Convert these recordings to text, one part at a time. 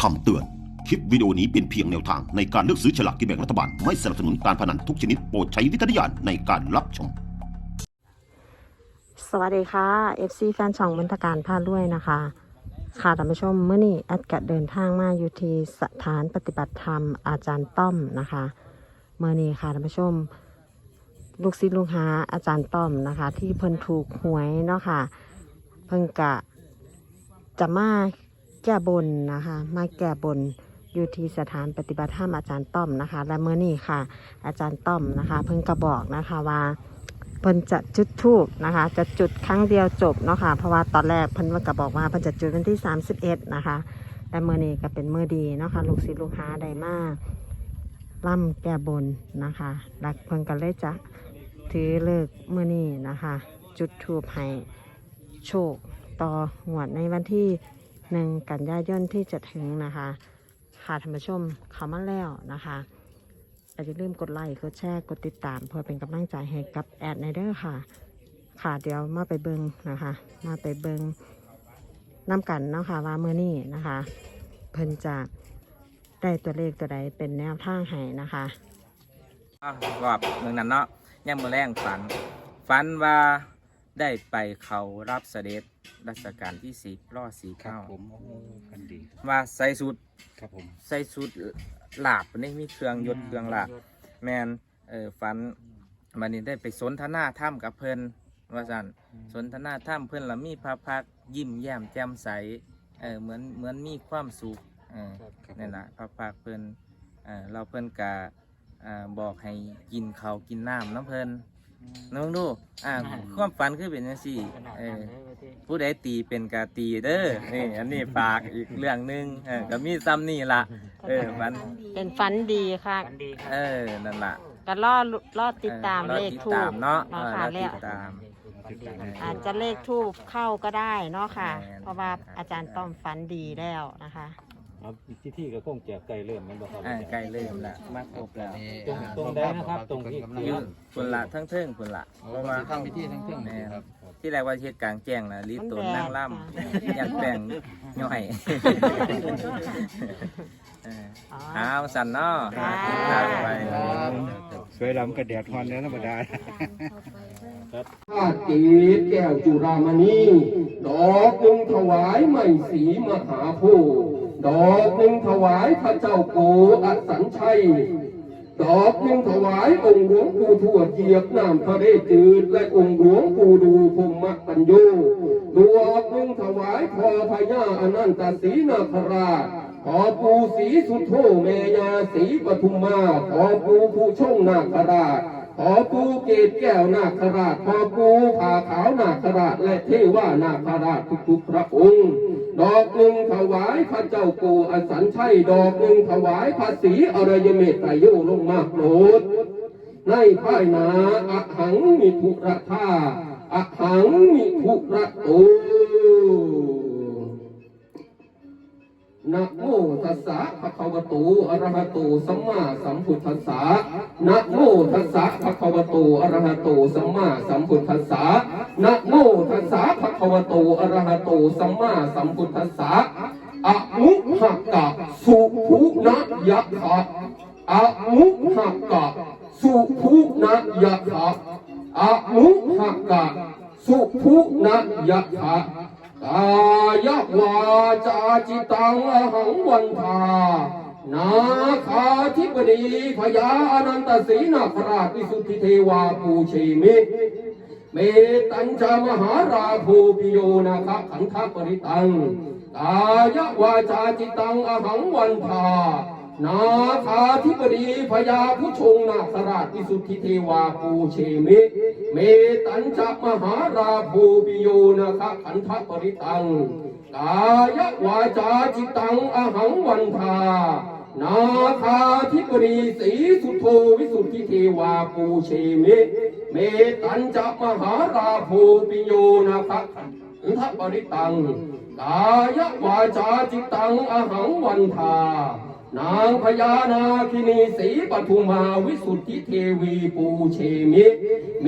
คำเตือน คลิปวิดีโอนี้เป็นเพียงแนวทางในการเลือกซื้อฉลากกินแบ่งรัฐบาล ไม่สนับสนุนการพนันทุกชนิดโปรดใช้วิจารณญาณในการรับชม สวัสดีค่ะ FC แฟนช่องมนตการพาด้วยนะคะ ค่ะท่านผู้ชมเมื่อนี้แอดกะเดินทางมาอยู่ที่สถานปฏิบัติธรรมอาจารย์ต้อมนะคะเมื่อนี้ค่ะท่านผู้ชม ลูกศิษย์ลูกหาอาจารย์ต้อมนะคะ ที่เพิ่นถูกหวยเนาะค่ะ เพิ่งกะจะมา แก้บนนะคะ มาแก้บนอยู่ที่สถานปฏิบัติธรรมอาจารย์ต้อมนะคะ และเมื่อนี้ค่ะ อาจารย์ต้อมนะคะ เพิ่งกระบอกนะคะว่าเพิ่นจะจุดทูบนะคะ จะจุดครั้งเดียวจบเนาะค่ะ เพราะว่าตอนแรกเพิ่นว่าก็บอกว่าเพิ่นจะจุดวันที่ 31 นะคะ แต่เมื่อนี้ก็เป็นเมื้อดีเนาะค่ะลูกศิษย์ลูกหาได้มากล่ำแก้บนนะคะแล้วเพิ่นก็เลยจะถือเลิกเมื้อนี้นะคะ จุดทูบให้โชคต่อหวดในวันที่ หนึ่งกันยายนที่จะถึงนะคะค่ะท่านผู้ชมเขามาแล้วนะคะอย่าลืมกดไลค์กดแชร์กดติดตาม เพื่อเป็นกำลังใจให้กับแอดในเด้อค่ะ ค่ะเดี๋ยวมาไปเบิงนะคะ มาไปเบิงน้ำกันเนาะค่ะว่าเมื่อนี้นะคะ เพิ่นจะได้ตัวเลขตัวใดเป็นแนวทางให้นะคะรอบเมืองนั้นเนาะย่มือแรงฝัน ฝันว่าได้ไปเขารับเสด็จรัชกาลที่สิบรอสีครับเก้าผมโอ้กันดีว่าใส่สุดครับผมใส่สุดหลาบนี่มีเครื่องยศเครื่องหลาบแมนเออฝันมันนี้ได้ไปสนทนาถ้ำกับเพิ่นว่าสันสนทนาถ้ำเพิ่นละมีพระพักตร์ยิ้มแย้มแจ่มใสเออเหมือนเหมือนมีความสุขเออครับนั่นแหละพระพักตร์เพิ่นเออเราเพิ่นกะอ่าบอกให้กินเขาวกินน้ำน้ำเพิ่นน้องดูอ่าความฝันคือเป็นจังซี่เออ ผู้ใดตีเป็นกาตีเด้อนี่อันนี้ฝากอีกเรื่องหนึงเออก็มีซ้ำนี่ละเออมันเป็นฝันดีค่ะเออนั่นล่ะก็ล่อล่อติดตามออเลขรอทูติดบตามเนาะเนาะเออค่ะรอแล้วติดตาม อาจจะเลขทูบเข้าก็ได้เนาะค่ะ แม่น เพราะว่าอาจารย์ต้อมฝันดีแล้วนะคะ ครับที่ที่ก็คงจะใกล้เริ่มแมันบ่ครับเออใกล้เริ่มละมาครบแล้วตรงตรงใดนะครับ ตรงที่อยู่คนละทั้งเทิงคนละเพราะว่า ทำพิธีทั้งเครื่องแม่นครับ ที่แรกว่าเฮ็ดกลางแจ้งนะรีบตัวมันแดดนั่งล่ำยันแป้งย่อยเอออ๋อเอาสันเนาะค่ะลาไปสวยลำกระแดดฮอนแล้วธรรมดาข้าจีดแก้วจุรามณีดอกหนึ่งถวายไม่สีมหาโพธิ์ดอกหนึ่งถวายพระเจ้าโกอสัญชัย ดอกหนึ่งถวายองค์หลวงปู่ทวดเหยียบน้ำทะเลจืดและองค์หลวงปู่ดูพรหมปัญโยดอกหนึ่งถวายพอพญาอนันตศรีนาคราชขอปู่ศรีสุโธเมยาศรีปทุมมาขอปู่ผู้ชงนาคราชขอปูเกศแก้วนาคราชขอปูผาขาวนาคราชและเทวานาคราชทุกๆพระองค์ ดอกหนึ่งถวายพระเจ้าปู่อสันชัยดอกหนึ่งถวายพระศรีอรยเมตไตรโยลงมาโนดในภายนาอะหังมิทุระธาอะหังมิทุระโต นะโมตัสสะภะคะวะโตอะระหะโตสัมมาสัมพุทธัสสะนะโมตัสสะภะคะวะโตอะระหะโตสัมมาสัมพุทธัสสะนะโมตัสสะภะคะวะโตอะระหะโตสัมมาสัมพุทธัสสะอะมุหะกะสุภุนะยะคะอะมุหะกะสุภุนะยะคะอะมุหะกะสุภุนะยะคะ กายวาจาจิตังอหังวันทานาคาธิปดีพญาอนันตศีนาคราชวิสุทธิเทวาปูเชมิเมตัญจมหาราโภปิโยนาคขันธปริตังกายวาจาจิตังอหังวันทา นาคาธิปดีพญาผู้ชงนาคราชวิสุทธิเทวาปูเชมิเมตัญจะมหาราโภปิโยนาคขันธปริตัง กายวาจาจิตังอหังวันทานาคาธิปดีสีสุโธวิสุทธิเทวาปูเชมิเมตัญจะมหาราโภปิโยนาคขันธปริตัง กายวาจาจิตังอหังวันทา นางพญานาคินีสีปทุมาวิสุทธิเทวีปูเชมิ เม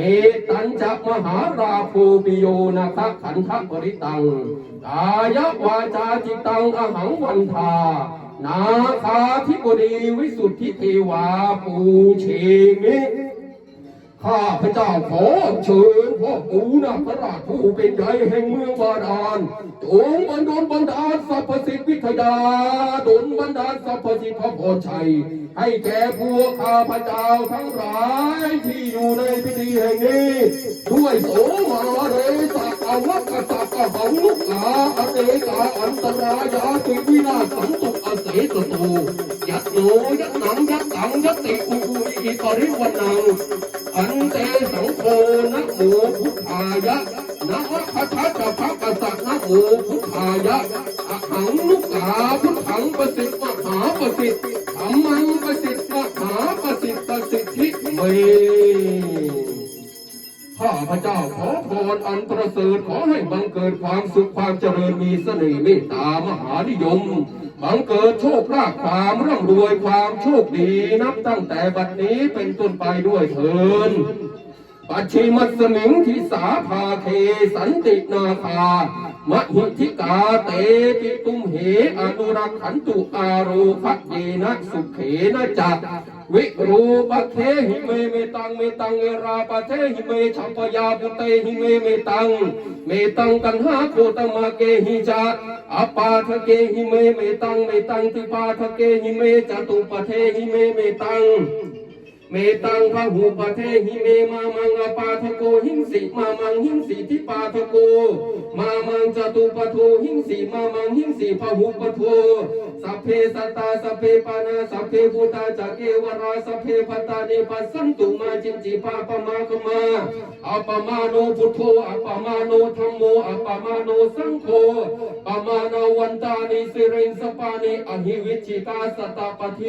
ตัญจะมหาราภูปิโยนาคขันธปริตังกายวาจาจิตังอหังวันทา นาคาธิบดีวิสุทธิเทวาปูเชมิ ข้าพระเจ้าขอเชิญพ่อปู่นาคราชผู้เป็นใหญ่แห่งเมืองบาดาลจงบันดลบันดาลสรรพสิทธิวิทยาดลบันดาลสรรพสิทธิพระพรชัย ให้แก่พวกข้าพเจ้าทั้งหลายที่อยู่ในพิธีแห่งนี้ด้วยโสมาเรสักอวัคสักอหังลุกาอเตกาอันตรายาติวินาสันตุอเสสตูยัตโนยัตหนังยัตตังยัตติอุอุอิปริวันนังอันเตสังโฆนะโมพุทธายะนะวะคะทะจะภะกะสะนะโมพุทธายะอะหังลุกาพุทธังประสิทธิ์มหาประสิทธิ์ มังประสิทธิ์มหาประสิทธิ์ประสิทธิเมข้าพเจ้าขอพรอันประเสริฐขอให้บังเกิดความสุขความเจริญมีเสน่ห์เมตตามหานิยม บังเกิดโชคลาภความร่ำรวยความโชคดีนับตั้งแต่บัดนี้เป็นต้นไปด้วยเถินปัจฉิมัสมิงทิสาภาเคสันตินาคา มหิทิกาเตปิตุมเหอนุรักขันตุอารูภัเยนะสุเขนะจักวิรูปเทหิเมเมตังเมตังเอราปเทหิเมชัมปยาปุเตหิเมเมตัง เมตังกันหาโคตมาเกหิจาอปาทะเกหิเมเมตังเมตังติปาทะเกหิเมจตุปเทหิเมเมตัง เมตังพะหูปะเทหิเมมามังอปาทโกหิงสิมามังหิงสิทิปาทโก มามังจตุปะโทหิงสิมามังหิงสิพะหูปะโทสัพเพสัตตาสัพเพปานาสัพเพพุทธาจักเกวราสัพเพปตตานิปัสสันตุมาจินจิปาปมาคมาอัปมาโนพุทโธอัปมาโนธัมโมอัปมาโนสังโฆปมาโนวันตานิสิริสปานิอหิวิจิตาสตตปะเท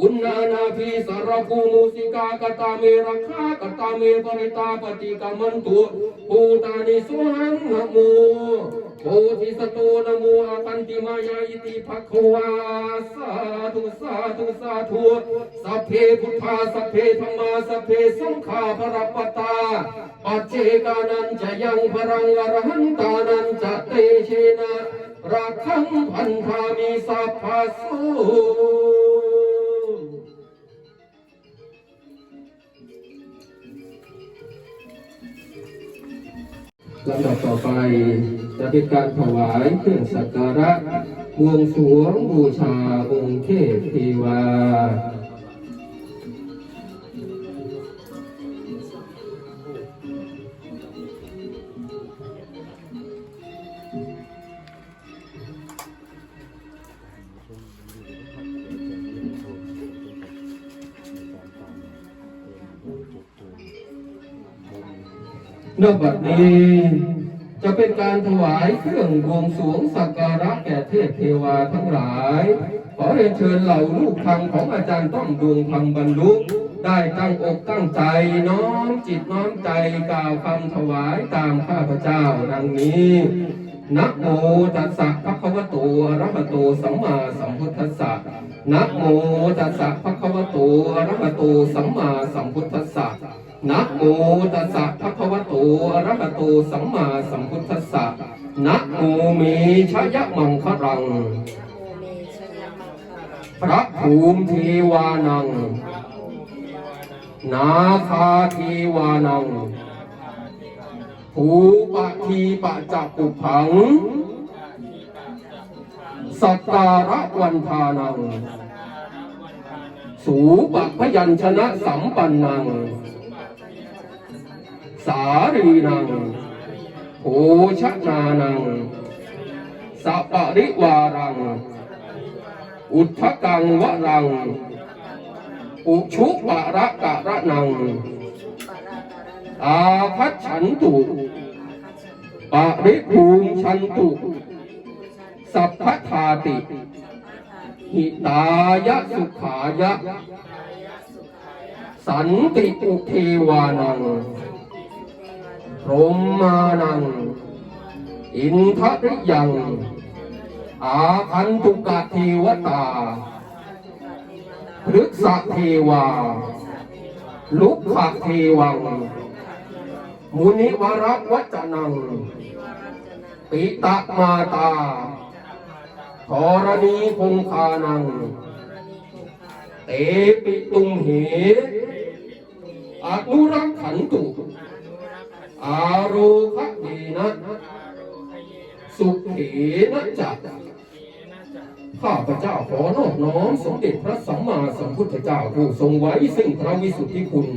อุณนานาพีสารภูมุสิกากตาเมรักขากตาเมปริตาปฏิกรรมันตุภูตานิสุหังนะโมโพธิสตูนะโมอาคันติมายาอิติภควาสาธุสาธุสาธุสัพเพพุทธาสัพเพธรรมาสัพเพสังฆาพระปตาปัจเจกานันจะยังพรังอรหันตานันจะเตเชนะรักขังพันธามิสัพพะโส ลำดับต่อไปจะเป็นการถวายเครื่องสักการะบวงสรวงบูชาองค์เทพเทวา นอกจากนี้ จะเป็นการถวายเครื่องบวงสรวงสักการะแก่เทพเทวาทั้งหลาย ขอเรียนเชิญเหล่าลูกธรรมของอาจารย์ต้อมดวงธรรมบรรลุได้ตั้งอกตั้งใจน้อมจิตน้อมใจกล่าวคำถวายตามข้าพเจ้าดังนี้นะโมตัสสะภะคะวะโตอะระหะโตสัมมาสัมพุทธัสสะนะโมตัสสะภะคะวะโตอะระหะโตสัมมาสัมพุทธัสสะนะโมตัสสะภะคะวะ ตอะระหะโตสัมมาสัมพุทธัสสะนะโมเมชยมังครัง พระภูมิเทวานัง นาคาเทวานัง ภูปะทีปะจักปุผัง สัตตาระวันทานัง สูปะพยัญชนะสัมปันนัง สารีนังโภชนานังสัปริวารัง อุทธกังวรัง อุชุปะระกะระนัง อาคัจฉันตุปะริภูมิชันตุ สัพพทาติ หิตายะสุขายะ สันติอุเทวานัง พรหมานัง อินทริยัง อาคันตุกะเทวตาพฤกษเทวา ลุกขะเทวัง มุนิวรวัจนัง ปิตะมาตาธรณีคงคานัง เตปิตุงเหอนุรักขันตุ อาโรคะเยนะสุเขนะจักข้าพเจ้าขอนอบน้อมสมเด็จพระสัมมาสัมพุทธเจ้าผู้ทรงไว้ซึ่งพระวิสุทธิคุณ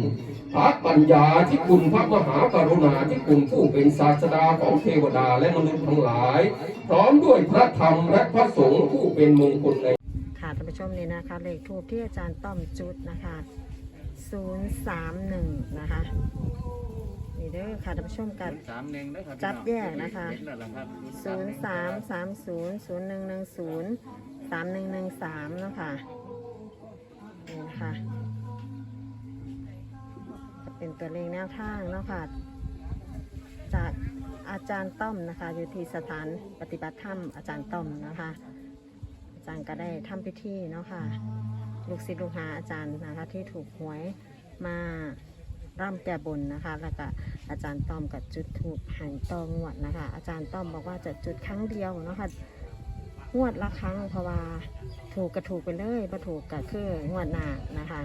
พระปัญญาที่คุณพระมหากรุณาที่คุณผู้เป็นศาสดาของเทวดาและมนุษย์ทั้งหลาย พร้อมด้วยพระธรรมและพระสงฆ์ผู้เป็นมงคลในค่ะท่านผู้ชมนี่นะคะเลขทูบที่อาจารย์ต้อมจุดนะคะ 031 นะคะ นี่เด้อค่ะท่านผู้ชมกัน สามหนึ่งนะครับจับแยกนะคะ เห็นแล้วล่ะครับ0 3 3 0 0 1 1 0 3 1 1 3เนาะค่ะนี่นะคะจะเป็นตัวเลขแนวทางเนาะค่ะ จากอาจารย์ต้อมนะคะ อยู่ที่สถานปฏิบัติธรรมอาจารย์ต้อมนะคะ อาจารย์ก็ได้ทำพิธีเนาะค่ะ ลูกศิษย์ลูกหาอาจารย์นะคะที่ถูกหวยมา ร่ำแก้บนนะคะ แล้วก็อาจารย์ต้อมกับจุดถูกหายตองวดนะคะ อาจารย์ต้อมบอกว่าจะจุดครั้งเดียวนะคะงวดละครั้งเพราะว่าถูกกระถูกไปเลยประถูกก็คืองวดหน้านะคะ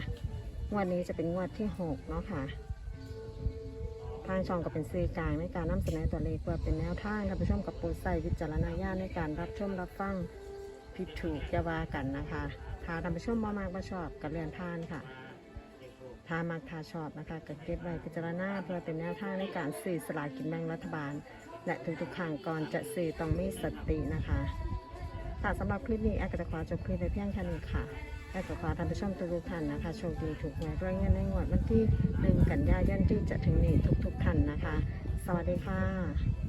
งวดนี้จะเป็นงวดที่หกเนาะค่ะทางช่องก็เป็นสื่อกลางในการนำเสนอตัวเลขเพื่อเป็นแนวทางท่านผู้ชมกับโปรดใส่วิจารณญาณในการรับชมรับฟังผิดถูกจะว่ากันนะคะถ้าท่านผู้ชมบ่มากบ่ชอบก็เลื่อนผ่านค่ะ ถ้ามักถ้าชอบนะคะก็เก็บไว้พิจารณาเพื่อเป็นแนวทางในการซื้อสลากกินแบ่งรัฐบาล และทุกๆครั้งก่อนจะซื้อต้องมีสตินะคะค่ะสำหรับคลิปนี้แอร์ก็จะขอจบคลิปไปเพียงแค่นี้ค่ะแอร์ก็ขอท่านผู้ชมทุกๆท่านนะคะโชคดีถูกหวยรวยเงินในงวดวันที่หนึ่งกันยายนที่จะถึงนี้ทุกๆท่านนะคะ สวัสดีค่ะ